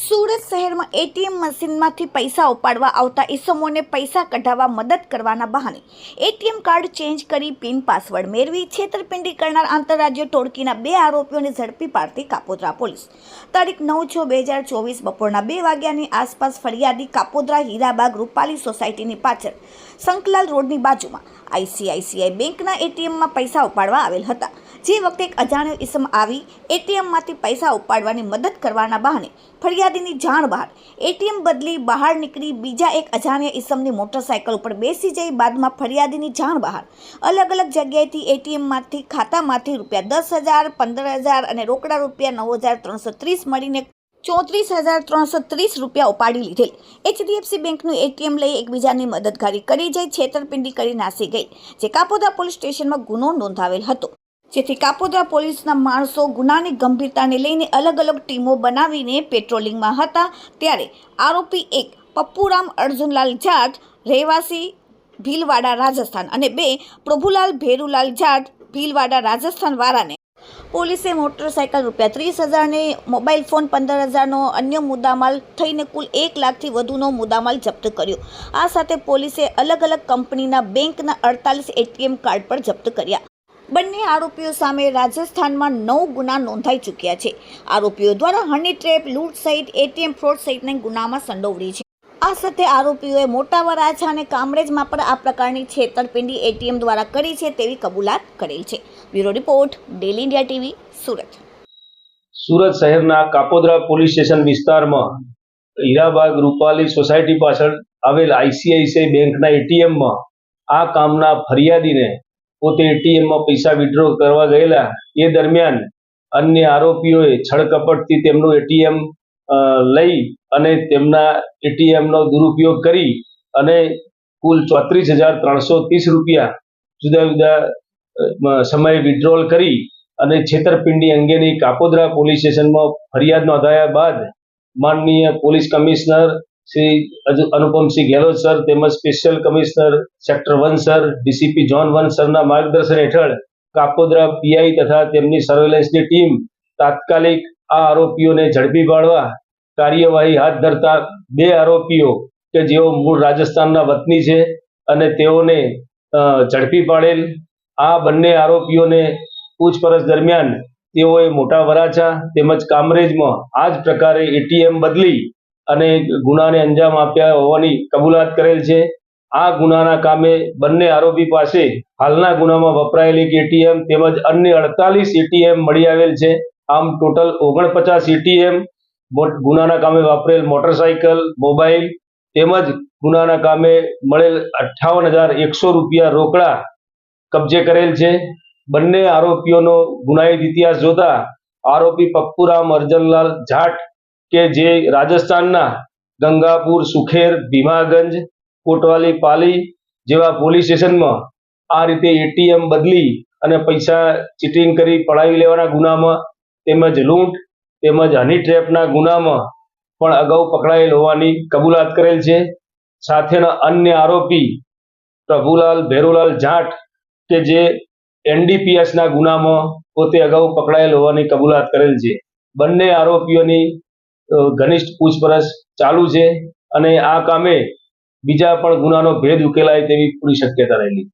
સુરત શહેરમાં એટીએમ મશીનમાંથી પૈસા ઉપાડવા આવતા ઈસમોને પૈસા કઢાવવા મદદ કરવાના બહાને. એટીએમ કાર્ડ ચેન્જ કરી પિન પાસવર્ડ મેળવી, છેતરપિંડી કરનાર આંતરરાજ્ય ટોળકીના બે આરોપીઓને ઝડપી પાડતી કાપોદ્રા પોલીસ. તારીખ નવ છ બે હજાર ચોવીસ બપોરના બે વાગ્યાની આસપાસ ફરિયાદી કાપોદ્રા હીરાબાગ રૂપાલી સોસાયટીની પાછળ શંકલાલ રોડની બાજુમાં આઈસીઆઈસીઆઈ બેંકના એટીએમમાં પૈસા ઉપાડવા આવેલ હતા. જે વખતે એક અજાણ્યો ઇસમ આવી, એટીએમમાંથી પૈસા ઉપાડવાની મદદ કરવાના બહાને ફરિયાદીની જાણ બહાર, એટીએમ બદલી બહાર નીકળી બીજા એક અજાણ્યા ઇસમની મોટરસાયકલ ઉપર બેસી જઈ બાદમાં ફરિયાદીની જાણ બહાર. અલગ અલગ જગ્યાએથી એટીએમમાંથી ખાતામાંથી રૂપિયા દસ હજાર, પંદર હજાર અને રોકડા રૂપિયા નવ હજાર ત્રણસો ત્રીસ મળીને ચોત્રીસ હજાર ત્રણસો ત્રીસ રૂપિયા ઉપાડી લીધેલ. એચડીએફસી બેંકનું એટીએમ લઈ એકબીજાની મદદગારી કરી જઈ છેતરપિંડી કરી નાસી ગઈ, જે કાપોદા પોલીસ સ્ટેશનમાં ગુનો નોંધાવેલ હતો. જેથી કાપોદરા પોલીસના માણસો ગુનાની ગંભીરતાને લઈને અલગ અલગ ટીમો બનાવીને પેટ્રોલિંગમાં હતા. ત્યારે આરોપી એક પપ્પુરામ અર્જુનલાલ જાટ, રહેવાસી ભીલવાડા, રાજસ્થાન અને બે પ્રભુલાલ ભેરુલાલ જાટ, ભીલવાડા, રાજસ્થાન વાળાને. પોલીસે મોટરસાયકલ રૂપિયા ત્રીસ હજારને મોબાઈલ ફોન પંદર હજારનો અન્ય મુદ્દામાલ થઈને કુલ એક લાખથી વધુનો મુદ્દામાલ જપ્ત કર્યો. આ સાથે પોલીસે અલગ અલગ કંપનીના બેંકના અડતાલીસ એટીએમ કાર્ડ પણ જપ્ત કર્યા. બંને આરોપીઓ સામે રાજસ્થાનમાં નવ ગુના નોંધાઈ ચૂક્યા છે. આરોપીઓ દ્વારા હની ટ્રેપ, લૂંટ સહિત એટીએમ ફ્રોડ સહિતના ગુનામાં સંડોવણી છે. આ સાથે આરોપીઓએ મોટા વરાછા અને કામરેજમાં પણ આ પ્રકારની છેતરપિંડી એટીએમ દ્વારા કરી છે તેવી કબૂલાત કરેલ છે. Bureau report, daily India TV, Surat. Surat શહેરના કાપોદ્રા પોલીસ સ્ટેશન વિસ્તારમાં હીરાબાગ રૂપાલી સોસાયટી પાછળ આવેલ આઈસીઆઈસીઆઈ બેંકના એટીએમમાં આ કામના ફરિયાદીને પોતે એટીએમમાં પૈસા વિડ્રો કરવા ગયેલા, એ દરમિયાન અન્ય આરોપીઓએ છળકપટથી તેમનું એટીએમ લઈ અને તેમના એટીએમનો દુરુપયોગ કરી અને કુલ ચોત્રીસ હજાર ત્રણસો ત્રીસ રૂપિયા જુદા જુદા સમયે વિડ્રોલ કરી અને છેતરપિંડી અંગેની કાપોદ્રા પોલીસ સ્ટેશનમાં ફરિયાદ નોંધાયા બાદ માનનીય police commissioner Shri Anupamsinh Gehlot sir, તેમજ special commissioner sector one sir, DCP zone one સરના માર્ગદર્શન હેઠળ કાપોદ્રા પીઆઈ તથા તેમની સર્વેલન્સની ટીમ તાત્કાલિક આ આરોપીઓને ઝડપી પાડવા કાર્યવાહી હાથ ધરતા બે આરોપીઓ કે જેઓ મૂળ રાજસ્થાનના વતની છે અને તેઓને ઝડપી પાડેલ. આ બંને આરોપીઓને પૂછપરછ દરમિયાન તેઓએ મોટા વરાછા તેમજ કામરેજમાં આ જ પ્રકારે એટીએમ બદલી અને ગુનાને અંજામ આપ્યા હોવાની કબૂલાત કરેલ છે. આ ગુનાના કામે બંને આરોપી પાસે હાલના ગુનામાં વપરાયેલી એટીએમ તેમજ અન્ય અડતાલીસ એટીએમ મળી આવેલ છે. આમ ટોટલ ઓગણપચાસ એટીએમ ગુનાના કામે વાપરેલ મોટરસાયકલ મોબાઈલ તેમજ ગુનાના કામે મળેલ અઠ્ઠાવન હજાર એકસો રૂપિયા રોકડા કબજે કરેલ છે. બંને આરોપીઓનો ગુનાહિત ઇતિહાસ જોતા આરોપી પપ્પુરામ અર્જનલાલ જાટ કે જે રાજસ્થાનના ગંગાપુર, સુખેર, ભીમાગંજ, કોટવાલી, પાલી જેવા પોલીસ સ્ટેશનમાં આ રીતે એટીએમ બદલી અને પૈસા ચીટિંગ કરી પડાવી લેવાના ગુનામાં તેમજ લૂંટ તેમજ હની ટ્રેપના ગુનામાં પણ અગાઉ પકડાયેલ હોવાની કબૂલાત કરેલ છે. સાથેના અન્ય આરોપી પ્રભુલાલ ભેરુલાલ જાટ કે જે એનડીપીએસના ગુનામાં પોતે અગાઉ પકડાયેલ હોવાની કબૂલાત કરેલ છે. બંને આરોપીઓની ઘનિષ્ઠ પૂછપરછ ચાલુ છે અને આ કામે બીજા પણ ગુનાનો ભેદ ઉકેલાય તેવી પૂરી શક્યતા રહેલી.